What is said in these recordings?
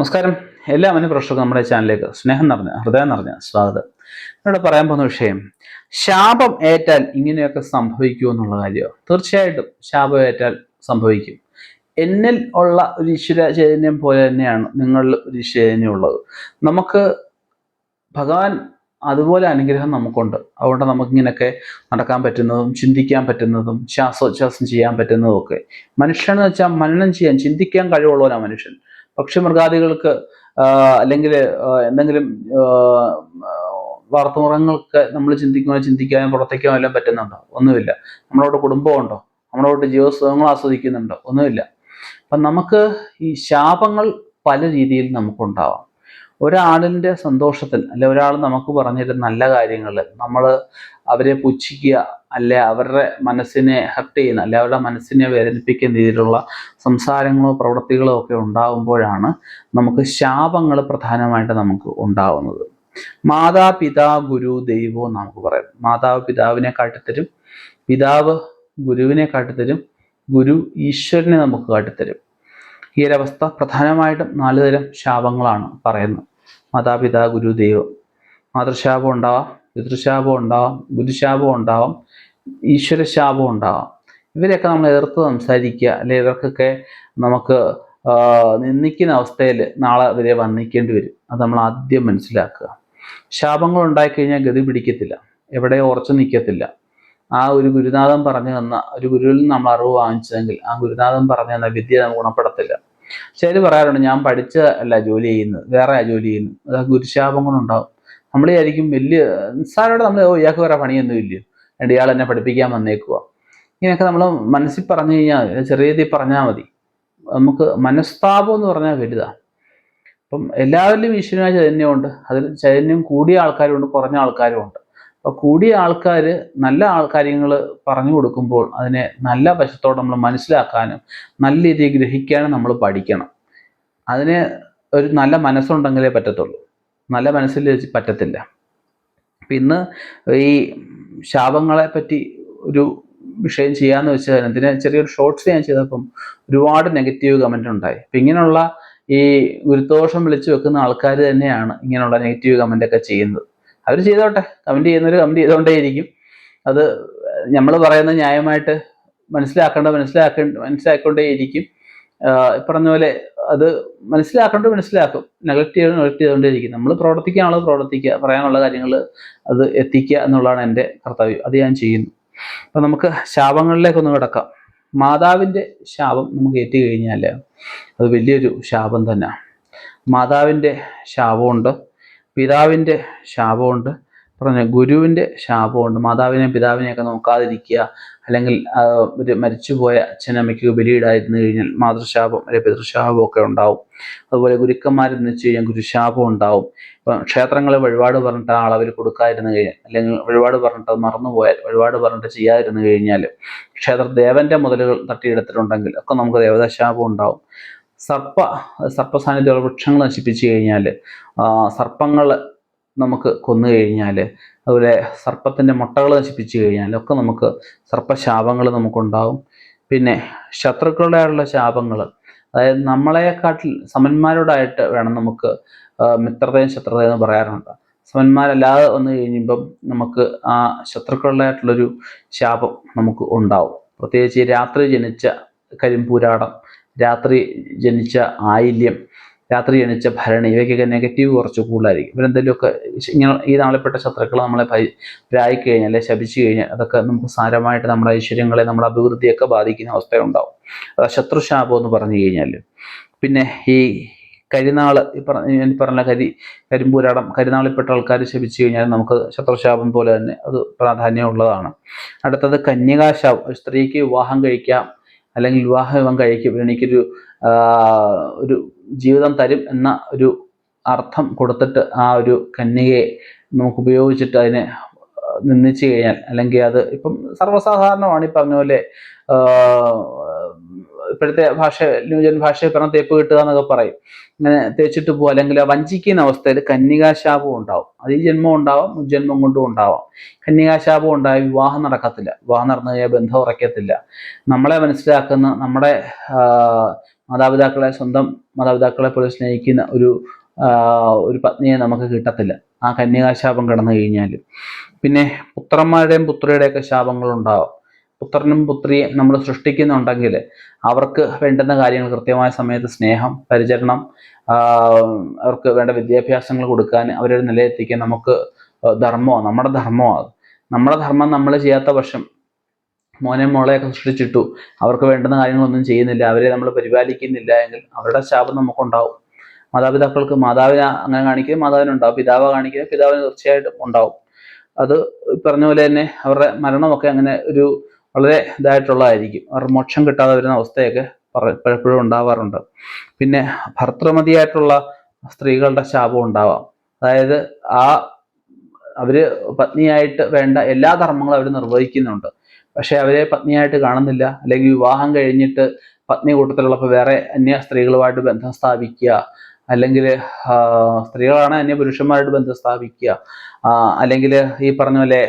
നമസ്കാരം. എല്ലാ മനഃപ്രേക്ഷകർക്കും നമ്മുടെ ചാനലിലേക്ക് സ്നേഹം നിറഞ്ഞ ഹൃദയം നിറഞ്ഞ സ്വാഗതം. ഇവിടെ പറയാൻ പോകുന്ന വിഷയം ശാപം ഏറ്റാൽ ഇങ്ങനെയൊക്കെ സംഭവിക്കുമോ എന്നുള്ള കാര്യമോ തീർച്ചയായിട്ടും ശാപം ഏറ്റാൽ സംഭവിക്കും. എന്നിൽ ഉള്ള ഒരു ഈശ്വര ചൈതന്യം പോലെ തന്നെയാണ് നിങ്ങളിൽ ഒരു ഈശ്വരചൈതന്യം ഉള്ളത്. നമുക്ക് ഭഗവാൻ അതുപോലെ അനുഗ്രഹം നമുക്കുണ്ട്. അതുകൊണ്ട് നമുക്കിങ്ങനെയൊക്കെ നടക്കാൻ പറ്റുന്നതും ചിന്തിക്കാൻ പറ്റുന്നതും ശ്വാസോച്ഛ്വാസം ചെയ്യാൻ പറ്റുന്നതും ഒക്കെ. മനുഷ്യനെന്ന് വെച്ചാൽ മനനം ചെയ്യാൻ ചിന്തിക്കാൻ കഴിവുള്ളവനാണ് മനുഷ്യൻ. പക്ഷിമൃഗാദികൾക്ക് അല്ലെങ്കിൽ എന്തെങ്കിലും വളർത്തുമൃഗങ്ങൾക്ക് നമ്മൾ ചിന്തിക്കുവാനോ ചിന്തിക്കാനോ പുറത്തേക്കോ എല്ലാം പറ്റുന്നുണ്ടോ? ഒന്നുമില്ല. നമ്മളോട് കുടുംബമുണ്ടോ? നമ്മളോട് ജീവസുഖങ്ങൾ ആസ്വദിക്കുന്നുണ്ടോ? ഒന്നുമില്ല. അപ്പം നമുക്ക് ഈ ശാപങ്ങൾ പല രീതിയിൽ നമുക്കുണ്ടാവാം. ഒരാളിന്റെ സന്തോഷത്തിൽ അല്ലെ ഒരാൾ നമുക്ക് പറഞ്ഞിരുന്ന നല്ല കാര്യങ്ങൾ നമ്മൾ അവരെ പുച്ഛിക്കുക അല്ലെ അവരുടെ മനസ്സിനെ ഹർട്ട് ചെയ്യുന്ന അല്ലെ അവരുടെ മനസ്സിനെ വേദനിപ്പിക്കുന്ന രീതിയിലുള്ള സംസാരങ്ങളോ പ്രവൃത്തികളോ ഒക്കെ ഉണ്ടാകുമ്പോഴാണ് നമുക്ക് ശാപങ്ങൾ പ്രധാനമായിട്ട് നമുക്ക് ഉണ്ടാവുന്നത്. മാതാപിതാ ഗുരു ദൈവം എന്ന് നമുക്ക് പറയാം. മാതാവ് പിതാവിനെ കാട്ടിത്തരും പിതാവ് ഗുരുവിനെ കാട്ടിത്തരും ഗുരു ഈശ്വരനെ നമുക്ക് കാട്ടിത്തരും. ഈ ഒരവസ്ഥ പ്രധാനമായിട്ടും നാല് തരം ശാപങ്ങളാണ് പറയുന്നത്. മാതാപിതാ ഗുരു ദൈവം. മാതൃശാപം ഉണ്ടാവാം പിതൃശാപം ഉണ്ടാവാം ഗുരുശാപം ഉണ്ടാവാം ഈശ്വരശാപം ഉണ്ടാവാം. ഇവരെയൊക്കെ നമ്മൾ എതിർത്ത് സംസാരിക്കുക അല്ലെ ഇവർക്കൊക്കെ നമുക്ക് നിന്ദിക്കുന്ന അവസ്ഥയിൽ നാളെ ഇവരെ വന്നിക്കേണ്ടി വരും. അത് നമ്മൾ ആദ്യം മനസ്സിലാക്കുക. ശാപങ്ങൾ ഉണ്ടായിക്കഴിഞ്ഞാൽ ഗതി പിടിക്കത്തില്ല. എവിടെ ഉറച്ചു നിൽക്കത്തില്ല. ആ ഒരു ഗുരുനാഥൻ പറഞ്ഞു തന്ന ഒരു ഗുരുവിൽ നിന്ന് നമ്മൾ അറിവ് വാങ്ങിച്ചതെങ്കിൽ ആ ഗുരുനാഥൻ പറഞ്ഞു തന്ന വിദ്യ നമുക്ക് ഗുണപ്പെടത്തില്ല. ചിലർ പറയാറുണ്ട് ഞാൻ പഠിച്ച അല്ല ജോലി ചെയ്യുന്നത് വേറെ ജോലി ചെയ്യുന്നു അത് ഗുരുശാപം കൊണ്ടുണ്ടാവും നമ്മൾ വിചാരിക്കും വലിയ നിസ്സാരോടെ നമ്മൾ ഓ ഇയാൾക്ക് വേറെ പണിയൊന്നും ഇല്ല. രണ്ട് ഇയാൾ എന്നെ പഠിപ്പിക്കാൻ വന്നേക്കുക ഇങ്ങനെയൊക്കെ നമ്മൾ മനസ്സിൽ പറഞ്ഞു കഴിഞ്ഞാൽ ചെറിയ രീതിയിൽ പറഞ്ഞാൽ മതി. നമുക്ക് മനസ്താപം എന്ന് പറഞ്ഞാൽ വലുതാണ് അപ്പം എല്ലാവരിലും ഈശ്വരനായ ചൈതന്യമുണ്ട്. അതിൽ ചൈതന്യം കൂടിയ ആൾക്കാരുമുണ്ട് കുറഞ്ഞ ആൾക്കാരുമുണ്ട്. അപ്പോൾ കൂടിയ ആൾക്കാർ നല്ല കാര്യങ്ങൾ പറഞ്ഞു കൊടുക്കുമ്പോൾ അതിനെ നല്ല വശത്തോടെ നമ്മൾ മനസ്സിലാക്കാനും നല്ല രീതിയിൽ ഗ്രഹിക്കാനും നമ്മൾ പഠിക്കണം. അതിന് ഒരു നല്ല മനസ്സുണ്ടെങ്കിലേ പറ്റത്തുള്ളൂ. നല്ല മനസ്സിൽ പറ്റത്തില്ല. അപ്പം ഇന്ന് ഈ ശാപങ്ങളെ പറ്റി ഒരു വിഷയം ചെയ്യാന്ന് വെച്ചാൽ ഇതിന് ചെറിയൊരു ഷോർട്സ് ഞാൻ ചെയ്തപ്പം ഒരുപാട് നെഗറ്റീവ് കമന്റ് ഉണ്ടായി. അപ്പം ഇങ്ങനെയുള്ള ഈ ഗുരുദോഷം വിളിച്ചു വെക്കുന്ന ആൾക്കാർ തന്നെയാണ് ഇങ്ങനെയുള്ള നെഗറ്റീവ് കമന്റ് ഒക്കെ ചെയ്യുന്നത്. അവർ ചെയ്തോട്ടെ. കമന്റ് ചെയ്യുന്നവർ കമന്റ് ചെയ്തുകൊണ്ടേയിരിക്കും അത് നമ്മൾ പറയുന്ന ന്യായമായിട്ട് മനസ്സിലാക്കേണ്ട മനസ്സിലാക്ക മനസ്സിലാക്കൊണ്ടേയിരിക്കും പറഞ്ഞ പോലെ അത് മനസ്സിലാക്കേണ്ട മനസ്സിലാക്കും. നെഗറ്റ് ചെയ്ത് നെഗറ്റ് ചെയ്തുകൊണ്ടേയിരിക്കും നമ്മൾ പ്രവർത്തിക്കാനുള്ളത് പ്രവർത്തിക്കുക പറയാനുള്ള കാര്യങ്ങൾ അത് എത്തിക്കുക എന്നുള്ളതാണ് എന്റെ കർത്തവ്യം. അത് ഞാൻ ചെയ്യുന്നു. അപ്പം നമുക്ക് ശാപങ്ങളിലേക്കൊന്ന് കിടക്കാം. മാതാവിന്റെ ശാപം നമുക്ക് ഏറ്റു കഴിഞ്ഞാൽ അത് വലിയൊരു ശാപം തന്നെ. മാതാവിന്റെ ശാപമുണ്ട്. പിതാവിന്റെ ശാപമുണ്ട്. പറഞ്ഞ ഗുരുവിന്റെ ശാപമുണ്ട്. മാതാവിനെയും പിതാവിനെയൊക്കെ നോക്കാതിരിക്കുക അല്ലെങ്കിൽ ഒരു മരിച്ചുപോയ അച്ഛനമ്മയ്ക്ക് ബലിയിടായിരുന്നു കഴിഞ്ഞാൽ മാതൃശാപം അല്ലെങ്കിൽ പിതൃശാപം ഒക്കെ ഉണ്ടാവും. അതുപോലെ ഗുരുക്കന്മാരെന്ന് വെച്ച് കഴിഞ്ഞാൽ ഗുരുശാപം ഉണ്ടാവും. ഇപ്പം ക്ഷേത്രങ്ങളിൽ വഴിപാട് പറഞ്ഞിട്ട് ആൾ അവർ കൊടുക്കാതിരുന്നു കഴിഞ്ഞാൽ അല്ലെങ്കിൽ വഴിപാട് പറഞ്ഞിട്ട് അത് മറന്നുപോയാൽ വഴിപാട് പറഞ്ഞിട്ട് ചെയ്യാതിരുന്നു കഴിഞ്ഞാൽ ക്ഷേത്ര ദേവന്റെ മുതലുകൾ തട്ടിയെടുത്തിട്ടുണ്ടെങ്കിൽ ഒക്കെ നമുക്ക് ദേവതാശാപം ഉണ്ടാവും. സർപ്പ സർപ്പ സാന്നിധ്യമുള്ള വൃക്ഷങ്ങൾ നശിപ്പിച്ചു കഴിഞ്ഞാൽ സർപ്പങ്ങൾ നമുക്ക് കൊന്നു കഴിഞ്ഞാൽ അതുപോലെ സർപ്പത്തിന്റെ മുട്ടകൾ നശിപ്പിച്ചു കഴിഞ്ഞാൽ ഒക്കെ നമുക്ക് സർപ്പശാപങ്ങൾ നമുക്കുണ്ടാവും. പിന്നെ ശത്രുക്കളുടെയുള്ള ശാപങ്ങൾ അതായത് നമ്മളെക്കാട്ടിൽ സമന്മാരോടായിട്ട് വേണം നമുക്ക് മിത്രതയും ശത്രുതയും എന്ന് പറയാറുണ്ട്. സമന്മാരല്ലാതെ വന്നു കഴിയുമ്പം നമുക്ക് ആ ശത്രുക്കളുടെ ശാപം നമുക്ക് ഉണ്ടാവും. പ്രത്യേകിച്ച് രാത്രി ജനിച്ച കരിമ്പൂരാടം രാത്രി ജനിച്ച ആയില്യം രാത്രി ജനിച്ച ഭരണി ഇവയ്ക്കൊക്കെ നെഗറ്റീവ് കുറച്ച് കൂടുതലായിരിക്കും. ഇവരെന്തെങ്കിലുമൊക്കെ ഇങ്ങനെ ഈ നാളെപ്പെട്ട ശത്രുക്കൾ നമ്മളെ പരി കഴിഞ്ഞാൽ ശപിച്ചു കഴിഞ്ഞാൽ അതൊക്കെ നമുക്ക് സാരമായിട്ട് നമ്മുടെ ഐശ്വര്യങ്ങളെ നമ്മുടെ അഭിവൃദ്ധിയൊക്കെ ബാധിക്കുന്ന അവസ്ഥയുണ്ടാവും. ശത്രുശാപം എന്ന് പറഞ്ഞു കഴിഞ്ഞാൽ പിന്നെ ഈ കരിനാൾ ഈ പറഞ്ഞ ഞാൻ പറഞ്ഞ കരി കരിമ്പൂരാടം കരിനാളിൽപ്പെട്ട ആൾക്കാർ ശപിച്ചു കഴിഞ്ഞാൽ നമുക്ക് ശത്രുശാപം പോലെ തന്നെ അത് പ്രാധാന്യമുള്ളതാണ്. അടുത്തത് കന്യകാശാപം സ്ത്രീക്ക് വിവാഹം കഴിക്കാം അല്ലെങ്കിൽ വിവാഹം കഴിക്കും. എനിക്കൊരു ഒരു ജീവിതം തരും എന്ന ഒരു അർത്ഥം കൊടുത്തിട്ട് ആ ഒരു കന്യകയെ നമുക്ക് ഉപയോഗിച്ചിട്ട് അതിനെ നിന്ദിച്ചു കഴിഞ്ഞാൽ അല്ലെങ്കിൽ അത് ഇപ്പം സർവസാധാരണമാണ് ഈ പറഞ്ഞ പോലെ ഇപ്പോഴത്തെ ഭാഷ ന്യൂജൻ ഭാഷയിൽ പറഞ്ഞ തേപ്പ് കിട്ടുക എന്നൊക്കെ പറയും. ഇങ്ങനെ തേച്ചിട്ട് പോകുക അല്ലെങ്കിൽ വഞ്ചിക്കുന്ന അവസ്ഥയിൽ കന്യകാശാപം ഉണ്ടാവും. അത് ഈ ജന്മം ഉണ്ടാവാം മുജ്ജന്മം കൊണ്ടും ഉണ്ടാവാം. കന്യകാശാപം ഉണ്ടായി വിവാഹം നടക്കത്തില്ല. വിവാഹം നടന്നു കഴിഞ്ഞാൽ ബന്ധം ഉറക്കത്തില്ല. നമ്മളെ മനസ്സിലാക്കുന്ന നമ്മുടെ മാതാപിതാക്കളെ സ്വന്തം മാതാപിതാക്കളെ പോലെ സ്നേഹിക്കുന്ന ഒരു ഒരു പത്നിയെ നമുക്ക് കിട്ടത്തില്ല. ആ കന്യകാശാപം കടന്നു കഴിഞ്ഞാൽ. പിന്നെ പുത്രന്മാരുടെയും പുത്രിയുടെയൊക്കെ ശാപങ്ങൾ ഉണ്ടാവും. പുത്രനും പുത്രിയെ നമ്മൾ സൃഷ്ടിക്കുന്നുണ്ടെങ്കിൽ അവർക്ക് വേണ്ടുന്ന കാര്യങ്ങൾ കൃത്യമായ സമയത്ത് സ്നേഹം പരിചരണം അവർക്ക് വേണ്ട വിദ്യാഭ്യാസങ്ങൾ കൊടുക്കാൻ അവരെ ഒരു നിലയെത്തിക്കാൻ നമുക്ക് ധർമ്മമോ നമ്മുടെ ധർമ്മമോ അത്. നമ്മുടെ ധർമ്മം നമ്മൾ ചെയ്യാത്ത പക്ഷം മോനെ മോളെയൊക്കെ സൃഷ്ടിച്ചിട്ടു അവർക്ക് വേണ്ടുന്ന കാര്യങ്ങളൊന്നും ചെയ്യുന്നില്ല അവരെ നമ്മൾ പരിപാലിക്കുന്നില്ല എങ്കിൽ അവരുടെ ശാപം നമുക്കുണ്ടാവും. മാതാപിതാക്കൾക്ക് മാതാവിനെ അങ്ങനെ കാണിക്കുക മാതാവിനുണ്ടാവും പിതാവ് കാണിക്കുക പിതാവിന് തീർച്ചയായിട്ടും ഉണ്ടാവും. അത് പറഞ്ഞ പോലെ തന്നെ അവരുടെ മരണമൊക്കെ അങ്ങനെ ഒരു വളരെ ഇതായിട്ടുള്ളതായിരിക്കും. അവർ മോക്ഷം കിട്ടാതെ വരുന്ന അവസ്ഥയൊക്കെ പലപ്പോഴും ഉണ്ടാവാറുണ്ട്. പിന്നെ ഭർത്തൃമതിയായിട്ടുള്ള സ്ത്രീകളുടെ ശാപം ഉണ്ടാവാം. അതായത് ആ അവർ പത്നിയായിട്ട് വേണ്ട എല്ലാ ധർമ്മങ്ങളും അവർ നിർവഹിക്കുന്നുണ്ട്. പക്ഷെ അവരെ പത്നിയായിട്ട് കാണുന്നില്ല. അല്ലെങ്കിൽ വിവാഹം കഴിഞ്ഞിട്ട് പത്നി കൂട്ടത്തിലുള്ളപ്പോൾ വേറെ അന്യ സ്ത്രീകളുമായിട്ട് ബന്ധം സ്ഥാപിക്കുക. അല്ലെങ്കിൽ സ്ത്രീകളാണ് അന്യ പുരുഷന്മാരായിട്ട് ബന്ധം സ്ഥാപിക്കുക. അല്ലെങ്കിൽ ഈ പറഞ്ഞ പോലെ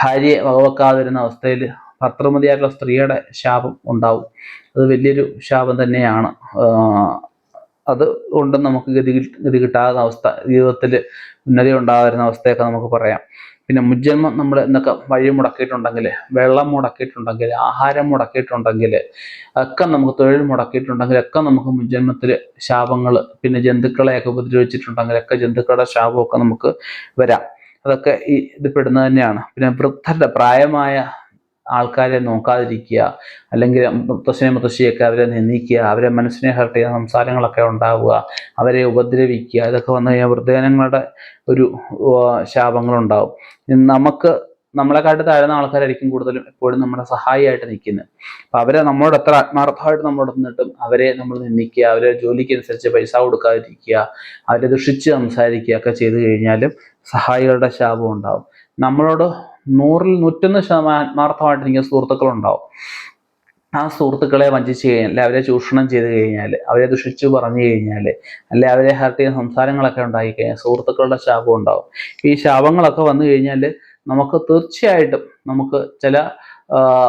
ഭാര്യയെ വകവെക്കാതെ വരുന്ന അവസ്ഥയിൽ ഭർത്തൃമതിയായിട്ടുള്ള സ്ത്രീയുടെ ശാപം ഉണ്ടാവും. അത് വലിയൊരു ശാപം തന്നെയാണ്. അത് കൊണ്ട് നമുക്ക് ഗതി ഗതി കിട്ടാത്ത അവസ്ഥ ജീവിതത്തിൽ ഉന്നതി ഉണ്ടാകുന്ന അവസ്ഥയൊക്കെ നമുക്ക് പറയാം. പിന്നെ മുജ്ജന്മം നമ്മൾ എന്നൊക്കെ വഴി മുടക്കിയിട്ടുണ്ടെങ്കിൽ വെള്ളം മുടക്കിയിട്ടുണ്ടെങ്കിൽ ആഹാരം മുടക്കിയിട്ടുണ്ടെങ്കിൽ ഒക്കെ നമുക്ക് തൊഴിൽ മുടക്കിയിട്ടുണ്ടെങ്കിൽ ഒക്കെ നമുക്ക് മുജ്ജന്മത്തിൽ ശാപങ്ങൾ പിന്നെ ജന്തുക്കളെയൊക്കെ ഉപദ്രവിച്ചിട്ടുണ്ടെങ്കിൽ ഒക്കെ ജന്തുക്കളുടെ ശാപമൊക്കെ നമുക്ക് വരാം. അതൊക്കെ ഈ ഇത് പെടുന്നത് തന്നെയാണ്. പിന്നെ വൃദ്ധരുടെ പ്രായമായ ആൾക്കാരെ നോക്കാതിരിക്കുക അല്ലെങ്കിൽ മുത്തശ്ശനെ മുത്തശ്ശിയൊക്കെ അവരെ നിന്ദിക്കുക അവരെ മനസ്സിനെ ഹർട്ട് ചെയ്യുന്ന സംസാരങ്ങളൊക്കെ ഉണ്ടാവുക അവരെ ഉപദ്രവിക്കുക ഇതൊക്കെ വന്നു കഴിഞ്ഞാൽ വൃദ്ധജനങ്ങളുടെ ഒരു ശാപങ്ങളുണ്ടാവും. നമുക്ക് നമ്മളെക്കാട്ട് താഴ്ന്ന ആൾക്കാരായിരിക്കും കൂടുതലും എപ്പോഴും നമ്മുടെ സഹായിയായിട്ട് നിൽക്കുന്നത്. അപ്പം അവരെ നമ്മളോട് എത്ര ആത്മാർത്ഥമായിട്ട് നമ്മളോട് നിന്നിട്ടും അവരെ നമ്മൾ നിന്ദിക്കുക അവരെ ജോലിക്ക് അനുസരിച്ച് പൈസ കൊടുക്കാതിരിക്കുക അവരെ ദുഷിച്ച് സംസാരിക്കുക ഒക്കെ ചെയ്തു കഴിഞ്ഞാലും സഹായികളുടെ ശാപം ഉണ്ടാവും. നമ്മളോട് നൂറിൽ നൂറ്റൊന്ന് ശതമാനം ആത്മാർത്ഥമായിട്ട് നിൽക്കുന്ന സുഹൃത്തുക്കളുണ്ടാവും. ആ സുഹൃത്തുക്കളെ വഞ്ചിച്ച് കഴിഞ്ഞാൽ അവരെ ചൂഷണം ചെയ്ത് കഴിഞ്ഞാൽ അവരെ ദുഷിച്ചു പറഞ്ഞു കഴിഞ്ഞാൽ അല്ലെ അവരെ ഹർട്ട് ചെയ്യുന്ന സംസാരങ്ങളൊക്കെ ഉണ്ടായി കഴിഞ്ഞാൽ സുഹൃത്തുക്കളുടെ ശാപം ഉണ്ടാവും. ഈ ശാപങ്ങളൊക്കെ വന്നു കഴിഞ്ഞാൽ നമുക്ക് തീർച്ചയായിട്ടും നമുക്ക് ചില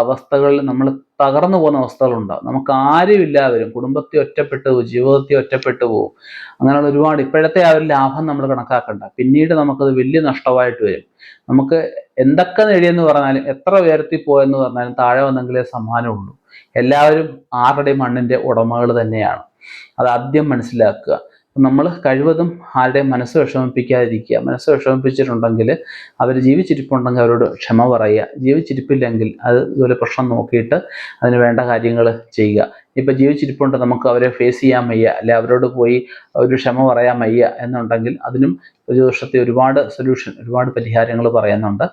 അവസ്ഥകളിൽ നമ്മൾ തകർന്നു പോകുന്ന അവസ്ഥകളുണ്ടാകും നമുക്ക് ആരും വരും കുടുംബത്തെ ഒറ്റപ്പെട്ടു പോകും ജീവിതത്തെ ഒറ്റപ്പെട്ടു പോകും. അങ്ങനെയുള്ള ഒരുപാട് ഇപ്പോഴത്തെ ആ ഒരു ലാഭം നമ്മൾ കണക്കാക്കണ്ട. പിന്നീട് നമുക്കത് വലിയ നഷ്ടമായിട്ട് വരും. നമുക്ക് എന്തൊക്കെ നേടിയെന്ന് പറഞ്ഞാലും എത്ര ഉയർത്തി പോയെന്ന് പറഞ്ഞാലും താഴെ വന്നെങ്കിലേ സമ്മാനമുള്ളൂ. എല്ലാവരും ആരുടെ മണ്ണിന്റെ ഉടമകൾ തന്നെയാണ്. അത് ആദ്യം മനസ്സിലാക്കുക. നമ്മൾ കഴിവതും ആരുടെയും മനസ്സ് വിഷമിപ്പിക്കാതിരിക്കുക. മനസ്സ് വിഷമിപ്പിച്ചിട്ടുണ്ടെങ്കിൽ അവർ ജീവിച്ചിരിപ്പുണ്ടെങ്കിൽ അവരോട് ക്ഷമ പറയുക. ജീവിച്ചിരിപ്പില്ലെങ്കിൽ അത് ഇതുപോലെ പ്രശ്നം നോക്കിയിട്ട് അതിന് വേണ്ട കാര്യങ്ങൾ ചെയ്യുക. ഇപ്പം ജീവിച്ചിരിപ്പുണ്ട് നമുക്ക് അവരെ ഫേസ് ചെയ്യാൻ വയ്യ അല്ലെ അവരോട് പോയി ഒരു ക്ഷമ പറയാൻ വയ്യ എന്നുണ്ടെങ്കിൽ അതിനും ഒരു ദിവസത്തെ ഒരുപാട് സൊല്യൂഷൻ ഒരുപാട് പരിഹാരങ്ങൾ പറയുന്നുണ്ട്.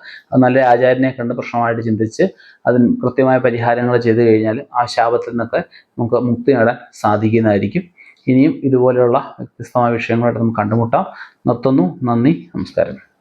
നല്ല ആചാര്യനെ കണ്ട് പ്രശ്നമായിട്ട് ചിന്തിച്ച് അതിന് കൃത്യമായ പരിഹാരങ്ങൾ ചെയ്തു കഴിഞ്ഞാൽ ആ ശാപത്തിൽ നിന്നൊക്കെ നമുക്ക് മുക്തി നേടാൻ സാധിക്കുന്നതായിരിക്കും. ഇനിയും ഇതുപോലെയുള്ള വ്യത്യസ്തമായ വിഷയങ്ങളായിട്ട് നമുക്ക് കണ്ടുമുട്ടാം. നിർത്തുന്നു. നന്ദി. നമസ്കാരം.